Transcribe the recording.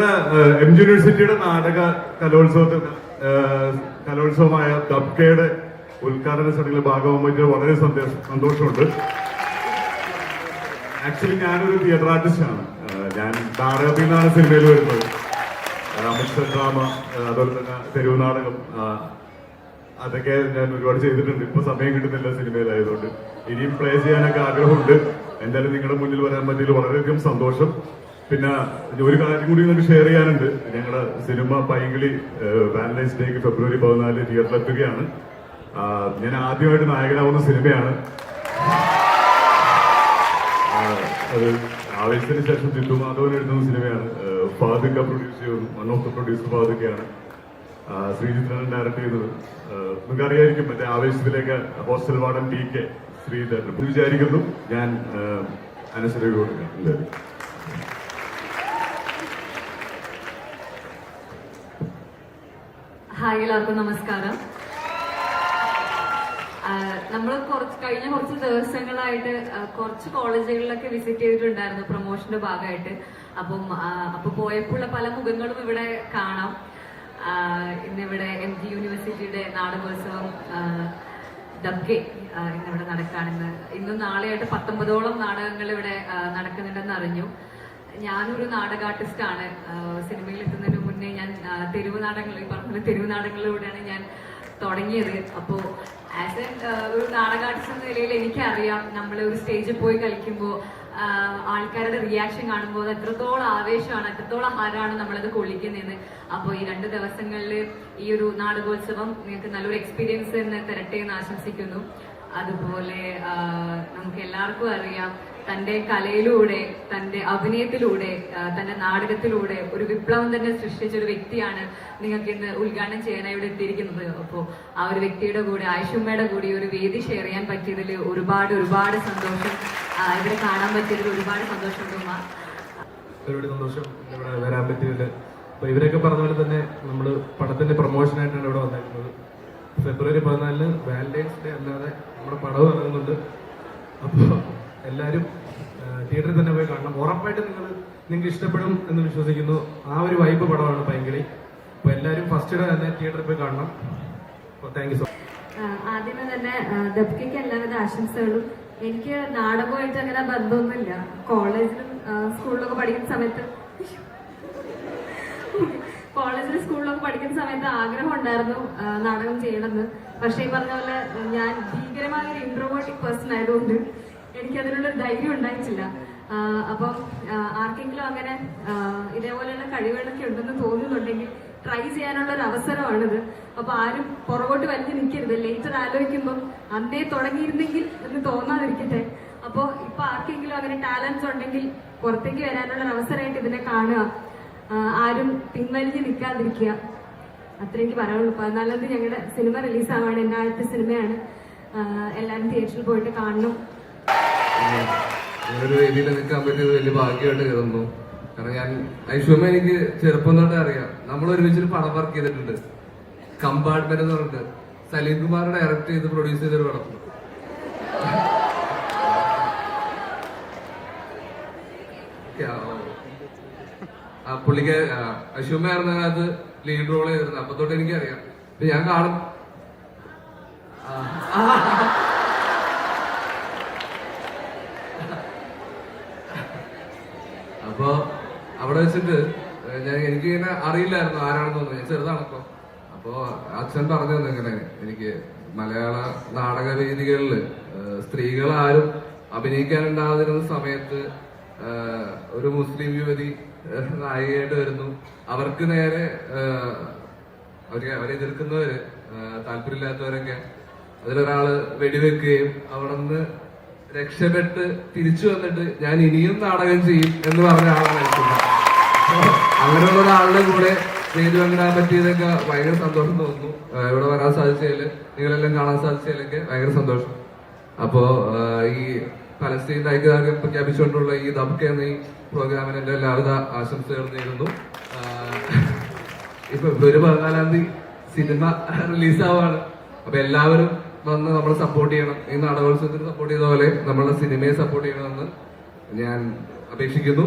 ഞങ്ങളുടെ M G യൂണിവേഴ്സിറ്റിയുടെ നാടക കലോത്സവത്തിൽ കലോത്സവമായ ദബ്കയുടെ ഉദ്ഘാടന ചടങ്ങിൽ ഭാഗമാകുമ്പോൾ വളരെ സന്തോഷ- സന്തോഷമുണ്ട്. ആക്ച്വലി ഞാനൊരു തിയേറ്റർ ആർട്ടിസ്റ്റ് ആണ്. ഞാൻ നാടകത്തിൽ നിന്നാണ് സിനിമയിൽ വരുന്നത്. അമിത് ഡ്രാമ അതുപോലെ തന്നെ തെരുവ് നാടകം അതൊക്കെ ഞാൻ ഒരുപാട് ചെയ്തിട്ടുണ്ട്. ഇപ്പൊ സമയം കിട്ടുന്നില്ല സിനിമയിലായതുകൊണ്ട്. ഇനിയും പ്ലേ ചെയ്യാനൊക്കെ ആഗ്രഹമുണ്ട്. എന്തായാലും നിങ്ങളുടെ മുന്നിൽ വരാൻ പറ്റിയതിൽ വളരെയധികം സന്തോഷം. പിന്നെ ഒരു കാര്യം കൂടി നിങ്ങൾക്ക് ഷെയർ ചെയ്യാനുണ്ട്. ഞങ്ങളുടെ സിനിമ പൈങ്കിളി വാലന്റൈൻസ് ഡേക്ക് ഫെബ്രുവരി പതിനാല് തിയേറ്ററിലെത്തുകയാണ് ഞാൻ ആദ്യമായിട്ട് നായകനാവുന്ന സിനിമയാണ് അത് ആവേശത്തിന് ശേഷം ജിത്തു മാധവൻ എഴുതുന്ന സിനിമയാണ് ഫാദിക്ക പ്രൊഡ്യൂസ് ചെയ്യുന്നു. വൺ ഓഫ് ദ പ്രൊഡ്യൂസർ ഫാദിക്കയാണ് ആ, ശ്രീജിത്താണ് ഡയറക്ട് ചെയ്തത് നിങ്ങൾക്ക് അറിയായിരിക്കും മറ്റേ ആവേശത്തിലേക്ക് hostel warden T K Sreedharan. വിചാരിക്കുന്നു ഞാൻ അനശ്വര കൊടുക്കാം ഹായ് എല്ലാവർക്കും നമസ്കാരം. നമ്മൾ കുറച്ച് കഴിഞ്ഞ കുറച്ച് ദിവസങ്ങളായിട്ട് കുറച്ച് കോളേജുകളിലൊക്കെ വിസിറ്റ് ചെയ്തിട്ടുണ്ടായിരുന്നു പ്രൊമോഷന്റെ ഭാഗമായിട്ട്. അപ്പം അപ്പൊ പോയപ്പോഴുള്ള പല മുഖങ്ങളും ഇവിടെ കാണാം. ഇന്നിവിടെ എം ജി യൂണിവേഴ്സിറ്റിയുടെ നാടകോത്സവം ഡബ്കെ ഇന്നിവിടെ നടക്കാണെന്ന് ഇന്നും. നാളെയായിട്ട് പത്തൊമ്പതോളം നാടകങ്ങൾ ഇവിടെ നടക്കുന്നുണ്ടെന്ന് അറിഞ്ഞു. ഞാനൊരു നാടക ആർട്ടിസ്റ്റ് ആണ് സിനിമയിൽ എത്തുന്നതിന് മുന്നേ ഞാൻ തെരുവ് നാടകങ്ങൾ ഈ പറഞ്ഞ തെരുവ് നാടകങ്ങളിലൂടെയാണ് ഞാൻ തുടങ്ങിയത്. അപ്പോൾ ആസ് എ ഒരു നാടക ആർട്ടിസ്റ്റ് എന്ന നിലയിൽ എനിക്കറിയാം നമ്മൾ ഒരു സ്റ്റേജിൽ പോയി കളിക്കുമ്പോൾ ആൾക്കാരുടെ റിയാക്ഷൻ കാണുമ്പോൾ അത് എത്രത്തോളം ആവേശമാണ് എത്രത്തോളം ഹരമാണ് നമ്മളത് കൊള്ളിക്കുന്നതെന്ന്. അപ്പോൾ ഈ രണ്ട് ദിവസങ്ങളിൽ ഈ ഒരു നാടകോത്സവം നിങ്ങൾക്ക് നല്ലൊരു എക്സ്പീരിയൻസ് തന്നെ തരട്ടെ എന്ന് ആശംസിക്കുന്നു. അതുപോലെ നമുക്ക് എല്ലാവർക്കും അറിയാം തന്റെ കലയിലൂടെ തന്റെ അഭിനയത്തിലൂടെ തന്റെ നാടകത്തിലൂടെ ഒരു വിപ്ലവം തന്നെ സൃഷ്ടിച്ച ഒരു വ്യക്തിയാണ് നിങ്ങൾക്ക് ഇന്ന് ഉദ്ഘാടനം ചെയ്യാനായി ഇവിടെ എത്തിയിരിക്കുന്നത്. അപ്പോൾ ആ ഒരു വ്യക്തിയുടെ കൂടെ ആയുഷുമ്മയുടെ കൂടി ഒരു വേദി ഷെയർ ചെയ്യാൻ പറ്റിയതിൽ ഒരുപാട് ഒരുപാട് സന്തോഷം. ഇവിടെ കാണാൻ പറ്റിയതിൽ ഒരുപാട് ഒരുപാട് സന്തോഷം ഇവിടെ വരാൻ പറ്റിയതിൽ അപ്പൊ ഇവരൊക്കെ പറഞ്ഞ പോലെ തന്നെ നമ്മൾ പടത്തിന്റെ പ്രൊമോഷൻ ആയിട്ടാണ് ഇവിടെ വന്നിരിക്കുന്നത്. ഫെബ്രുവരി പതിനാലിന് വാലന്റൈൻസ് ഡേ അല്ലാതെ നമ്മുടെ പടം ഇറങ്ങുന്നുണ്ട്. അപ്പോൾ എല്ലാവരും തിയേറ്ററിൽ തന്നെ പോയി കാണണം. ഉറപ്പായിട്ട് നിങ്ങൾ നിങ്ങൾക്ക് ഇഷ്ടപ്പെടും എന്ന് വിശ്വസിക്കുന്നു. ആ ഒരു വൈബ് പടമാണ് പൈങ്കിളി. അപ്പൊ എല്ലാവരും ഫസ്റ്റ് ഡേ തന്നെ തിയേറ്ററിൽ പോയി കാണണം. അപ്പോൾ താങ്ക് യു സോ ആദ്യമേ തന്നെ ദബ്കയ്ക്ക് എല്ലാവിധ ആശംസകളും. എനിക്ക് നാടകമായിട്ട് അങ്ങനെ ബന്ധമൊന്നുമില്ല. കോളേജിലും സ്കൂളിലൊക്കെ പഠിക്കുന്ന സമയത്ത് കോളേജിലും സ്കൂളിലൊക്കെ പഠിക്കുന്ന സമയത്ത് ആഗ്രഹം ഉണ്ടായിരുന്നു നാടകം ചെയ്യണമെന്ന്. പക്ഷേ ഈ പറഞ്ഞ പോലെ ഞാൻ ഭീകരമായ ഒരു ഇൻട്രോവേർട്ടിക് പേഴ്സൺ ആയതുകൊണ്ട് എനിക്ക് അതിനുള്ള ധൈര്യം ഉണ്ടായിട്ടില്ല. അപ്പം ആർക്കെങ്കിലും അങ്ങനെ ഇതേപോലെയുള്ള കഴിവുകളൊക്കെ ഉണ്ടെന്ന് തോന്നുന്നുണ്ടെങ്കിൽ ട്രൈ ചെയ്യാനുള്ള ഒരു അവസരമാണിത്. അപ്പൊ ആരും പുറകോട്ട് വലിഞ്ഞു നിൽക്കരുത്. ലേറ്റർ ആലോചിക്കുമ്പോൾ അന്നേ തുടങ്ങിയിരുന്നെങ്കിൽ എന്ന് തോന്നാതിരിക്കട്ടെ. അപ്പോ ഇപ്പൊ ആർക്കെങ്കിലും അങ്ങനെ ടാലൻസ് ഉണ്ടെങ്കിൽ പുറത്തേക്ക് വരാനുള്ള ഒരു അവസരമായിട്ട് ഇതിനെ കാണുക. ആരും പിൻവലിഞ്ഞ് നിൽക്കാതിരിക്കുക. അത്രേ എനിക്ക് പറയാനുള്ളൂ. പതിനാലാം ഞങ്ങളുടെ സിനിമ റിലീസാവാണ് എന്റെ ആദ്യത്തെ സിനിമയാണ്. എല്ലാവരും തിയേറ്ററിൽ പോയിട്ട് കാണണം. ഒരു വേദിയിൽ നിൽക്കാൻ പറ്റിയത് വലിയ ഭാഗ്യമായിട്ട് കരുതുന്നു. കാരണം ഞാൻ ഐശ്വര്യ എനിക്ക് ചെറുപ്പം തൊട്ടേ അറിയാം. നമ്മൾ ഒരുമിച്ചൊരു പടം വർക്ക് ചെയ്തിട്ടുണ്ട്. കമ്പാർട്ട്മെന്റ് എന്ന് പറഞ്ഞിട്ട്. സലീം കുമാർ ഡയറക്ട് ചെയ്ത് പ്രൊഡ്യൂസ് ചെയ്തൊരു പടം. പുള്ളിക്ക് അശ്വമായിരുന്ന കാലത്ത് ലീഡ് റോൾ ചെയ്തിരുന്നത് അപ്പൊ തൊട്ട് എനിക്കറിയാം. ഞാൻ കാണും ആ. അപ്പൊ അവിടെ ഞാൻ എനിക്ക് ഇങ്ങനെ അറിയില്ലായിരുന്നു ആരാണെന്നൊന്നും. ഞാൻ ചെറുതാണപ്പോ. അപ്പോ അച്ഛൻ പറഞ്ഞു തന്നെ ഇങ്ങനെ എനിക്ക് മലയാള നാടക വേദികളിൽ സ്ത്രീകൾ ആരും അഭിനയിക്കാനുണ്ടാകുന്ന സമയത്ത് ഒരു മുസ്ലിം യുവതി നായികയായിട്ട് വരുന്നു. അവർക്ക് നേരെ അവരെ അവർ എതിർക്കുന്നവര് താല്പര്യമില്ലാത്തവരൊക്കെ അതിലൊരാൾ വെടിവെക്കുകയും അവിടെ നിന്ന് രക്ഷപ്പെട്ട് തിരിച്ചു വന്നിട്ട് ഞാൻ ഇനിയും നാടകം ചെയ്യും എന്ന് പറഞ്ഞ ആളാണ് അങ്ങനെയുള്ള ഒരാളുടെ കൂടെ സ്റ്റേജ് പങ്കിടാൻ പറ്റിയതൊക്കെ ഭയങ്കര സന്തോഷം തോന്നുന്നു. ഇവിടെ വരാൻ സാധിച്ചതിൽ നിങ്ങളെല്ലാം കാണാൻ സാധിച്ചതിലൊക്കെ ഭയങ്കര സന്തോഷം. അപ്പോ ഈ പലസ്തീൻ ഐക്യദാർഢ്യം പ്രഖ്യാപിച്ചുകൊണ്ടുള്ള ഈ ദബ്ക എന്ന ഈ പ്രോഗ്രാമിന് എന്റെ എല്ലാവിധ ആശംസകൾ നേരുന്നു. ഇപ്പൊ ഫെബ്രുവരി പതിനാലാം തീയതി സിനിമ റിലീസാവാണ്. അപ്പൊ എല്ലാവരും വന്ന് നമ്മളെ സപ്പോർട്ട് ചെയ്യണം. ഈ നാടകോത്സവത്തിന് സപ്പോർട്ട് ചെയ്ത പോലെ നമ്മളെ സിനിമയെ സപ്പോർട്ട് ചെയ്യണമെന്ന് ഞാൻ അപേക്ഷിക്കുന്നു.